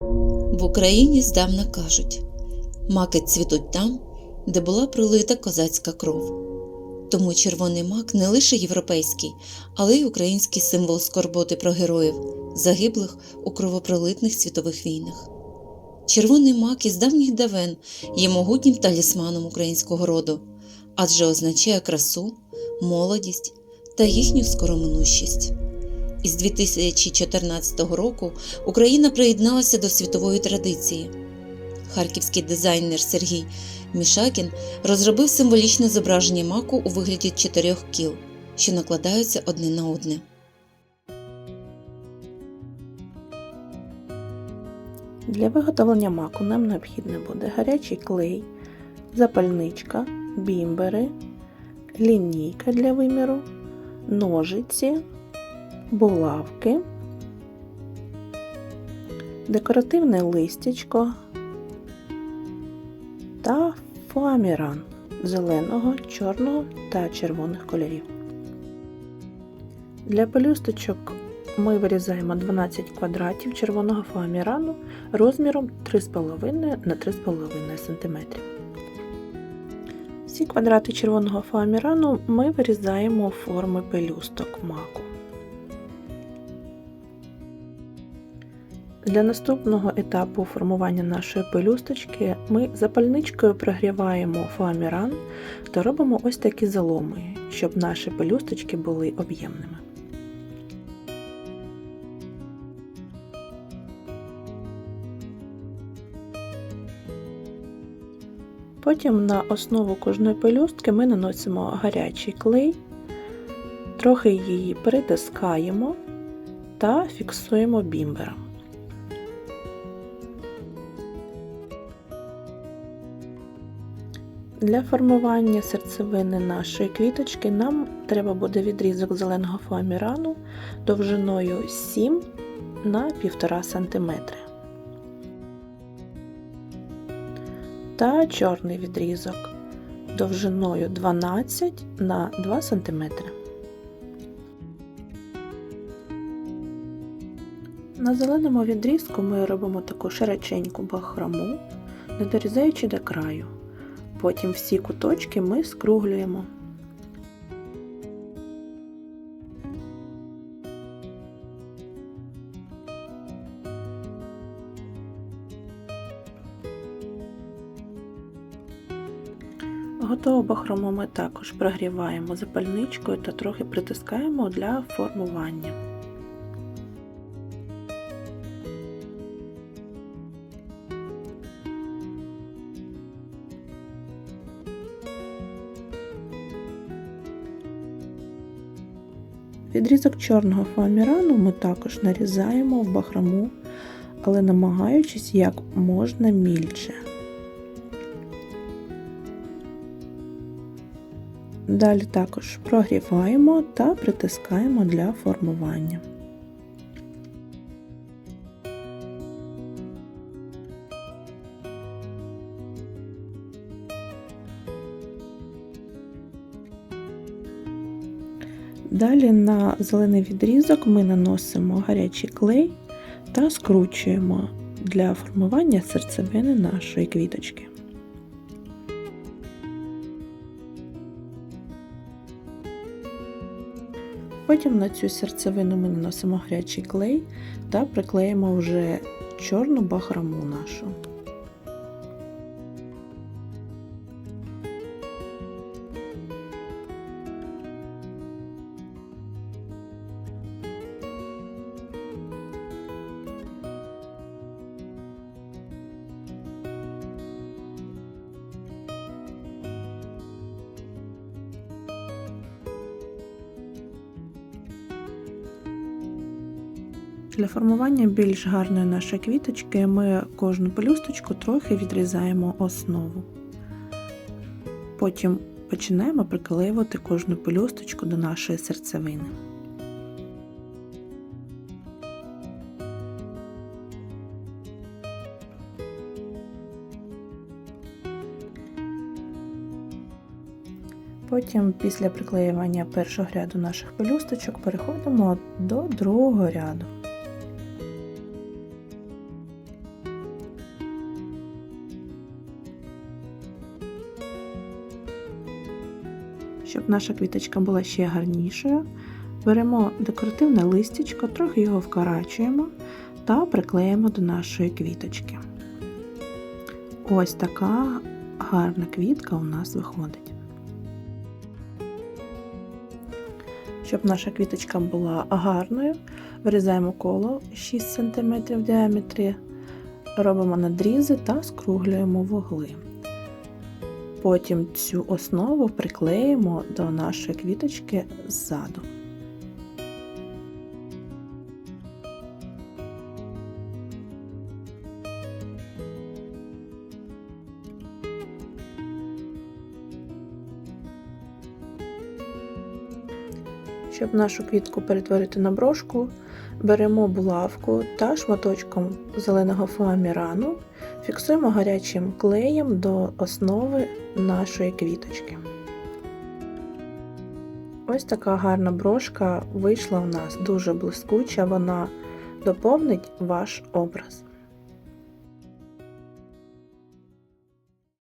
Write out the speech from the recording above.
В Україні здавна кажуть маки цвітуть там, де була пролита козацька кров. Тому червоний мак не лише європейський, але й український символ скорботи про героїв, загиблих у кровопролитних світових війнах. Червоний мак із давніх давен є могутнім талісманом українського роду, адже означає красу, молодість та їхню скороминущість. Із 2014 року Україна приєдналася до світової традиції. Харківський дизайнер Сергій Мішакін розробив символічне зображення маку у вигляді чотирьох кіл, що накладаються одне на одне. Для виготовлення маку нам необхідно буде гарячий клей, запальничка, бімбери, лінійка для виміру, ножиці, булавки, декоративне листячко та фоаміран зеленого, чорного та червоних кольорів. Для пелюсточок ми вирізаємо 12 квадратів червоного фоамірану розміром 3,5 на 3,5 см. Всі квадрати червоного фоамірану ми вирізаємо форми пелюсток маку. Для наступного етапу формування нашої пелюсточки ми запальничкою прогріваємо фоаміран та робимо ось такі заломи, щоб наші пелюсточки були об'ємними. Потім на основу кожної пелюстки ми наносимо гарячий клей, трохи її перетискаємо та фіксуємо бімбером. Для формування серцевини нашої квіточки нам треба буде відрізок зеленого фоамірану довжиною 7 на 1,5 см. Та чорний відрізок довжиною 12 на 2 см. На зеленому відрізку ми робимо таку широченьку бахрому, не дорізаючи до краю. Потім всі куточки ми скруглюємо. Готову бахрому ми також прогріваємо запальничкою та трохи притискаємо для формування. Відрізок чорного фоамірану ми також нарізаємо в бахрому, але намагаючись як можна мільче. Далі також прогріваємо та притискаємо для формування. Далі на зелений відрізок ми наносимо гарячий клей та скручуємо для формування серцевини нашої квіточки. Потім на цю серцевину ми наносимо гарячий клей та приклеїмо вже чорну бахрому нашу. Для формування більш гарної нашої квіточки ми кожну пелюсточку трохи відрізаємо основу. Потім починаємо приклеювати кожну пелюсточку до нашої серцевини. Потім, після приклеювання першого ряду наших пелюсточок, переходимо до другого ряду. Щоб наша квіточка була ще гарнішою, беремо декоративне листячко, трохи його вкорачуємо та приклеїмо до нашої квіточки. Ось така гарна квітка у нас виходить. Щоб наша квіточка була гарною, вирізаємо коло 6 см в діаметрі, робимо надрізи та скруглюємо вугли. Потім цю основу приклеїмо до нашої квіточки ззаду. Щоб нашу квітку перетворити на брошку, беремо булавку та шматочком зеленого фоамірану фіксуємо гарячим клеєм до основи нашої квіточки. Ось така гарна брошка вийшла у нас дуже блискуча, вона доповнить ваш образ.